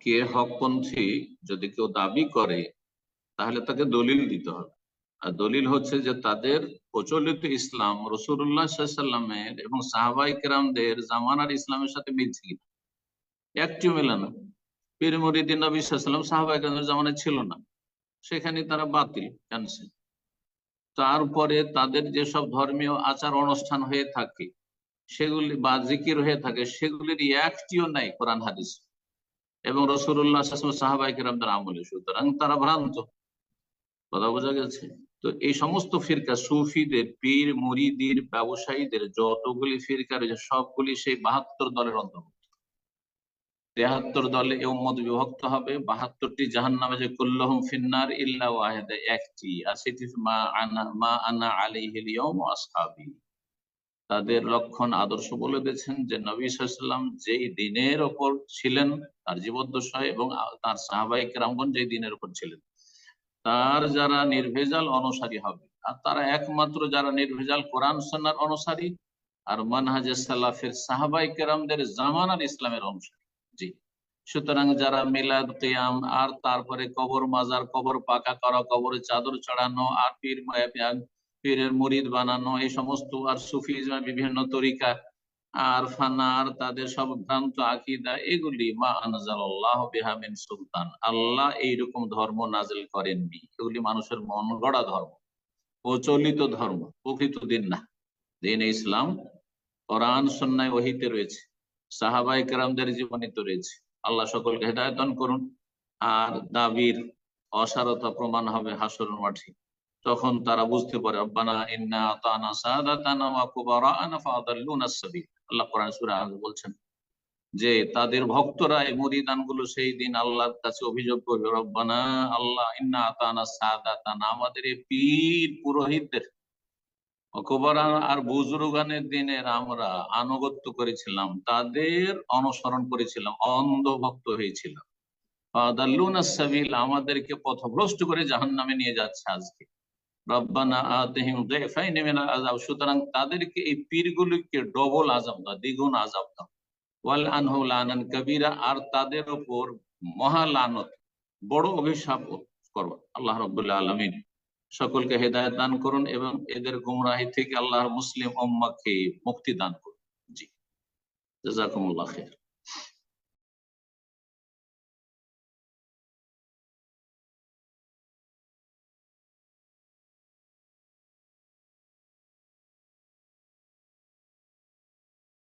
কে হকপন্থী যদি কেউ দাবি করে, তাহলে তাকে দলিল দিতে হবে। আর দলিল হচ্ছে যে তাদের প্রচলিত ইসলাম রসুল্লাহ সাল্লামের এবং সাহাবাই কেরামদের জামানার ইসলামের সাথে মিলছে কিনা। একটিও মেলে না। পীর মরিদিন নবী সাল্লাম সাহাবাই কেরামদের জামানায় ছিল না। সেখানে তারা বাতিল ক্যান্সেল তারপরে তাদের যেসব ধর্মীয় আচার অনুষ্ঠান হয়ে থাকে, সেগুলি বা জিকির হয়ে থাকে, সেগুলির একটিও নাই কোরআন হাদিস। এবং রসুল্লাহ সাহাবাই কিরামদের আমলে। সুতরাং তারা ভ্রান্ত। কথা বোঝা গেছে? তো এই সমস্ত ফিরকা সুফিদের, পীর, মুরিদির, ব্যবসায়ীদের যতগুলি ফিরকা রয়েছে, সবগুলি সেই বাহাত্তর দলের অন্তর্ভুক্ত। তেহাত্তর দলে এ উম্মত বিভক্ত হবে। বাহাত্তরটি জাহান নামে যে কুল্লহম ফিন্নার ইল্লা ওয়াহেদা, একটি। আর সেটি মা আনা মা আনা আলিহিলিয়ম আসহাবি। তাদের লক্ষণ আদর্শ বলে দিয়েছেন যে, নবী সাল্লাম যেই দিনের ওপর ছিলেন, তার জীবদ্দশায় এবং তার সাহাবাহিক রামগন যেই দিনের ওপর ছিলেন, তার যারা নির্ভেজাল অনুসারী হবে, আর তারা একমাত্র যারা নির্ভেজাল কোরআন সন্ন্যার অনুসারী, আর মানহাজে সাল্লাফের সাহাবাই কেরামদের জামানার ইসলামের অনুসারী। জি। সুতরাং যারা মিলাদ, কেয়াম, আর তারপরে কবর মাজার, কবর পাকা করা, কবরে চাদর চড়ানো, আর পীর পীরের মুরিদ বানানো, এই সমস্ত আর সুফি বিভিন্ন তরিকা, আর ফানার তাদের সব ভ্রান্ত আকিদা, এগুলি মা আনজাল্লাহ বেহামিন সুলতান। আল্লাহ এইরকম ধর্ম নাজেল করেননি। এগুলি মানুষের মন গড়া ধর্ম, প্রচলিত ধর্ম, প্রকৃত দিন না। দিন ইসলাম, কোরআন সন্ন্যায় ওহিতে রয়েছে। সাহাবাই কেরামদের জীবনীতে রয়েছে। আল্লাহ সকলকে হেদায়তন করুন। আর দাবির অসারতা প্রমাণ হবে হাসর মাঠে। তখন তারা বুঝতে পারে ইন্না ওয়া আল্লাহ কোরআন সূরা বলছেন যে, তাদের ভক্তরা এই মুরিদানগুলো সেই দিন আল্লাহর কাছে অভিযোগ করবে, রব্বানা আল্লাহ ইন্না আতানা সাদাতানা। আমাদের এই পীর পুরোহিতদের আর বুজুরগানের দিনের আমরা আনুগত্য করেছিলাম, তাদের অনুসরণ করেছিলাম অন্ধ ভক্ত হয়েছিলাম আমাদেরকে পথভ্রষ্ট করে জাহান নামে নিয়ে যাচ্ছে আজকে। সুতরাং তাদেরকে এই পীরগুলিকে ডবল দাও, দ্বিগুণ দাও। ওয়াল আর তাদের উপর বড় অভিশাপ আল্লাহ সকলকে হেদায়ত দান করুন এবং এদের গুমরাহি থেকে আল্লাহর মুসলিম ওম্মাকে মুক্তি দান করুন। জি। জাজাকুমুল্লাহ খের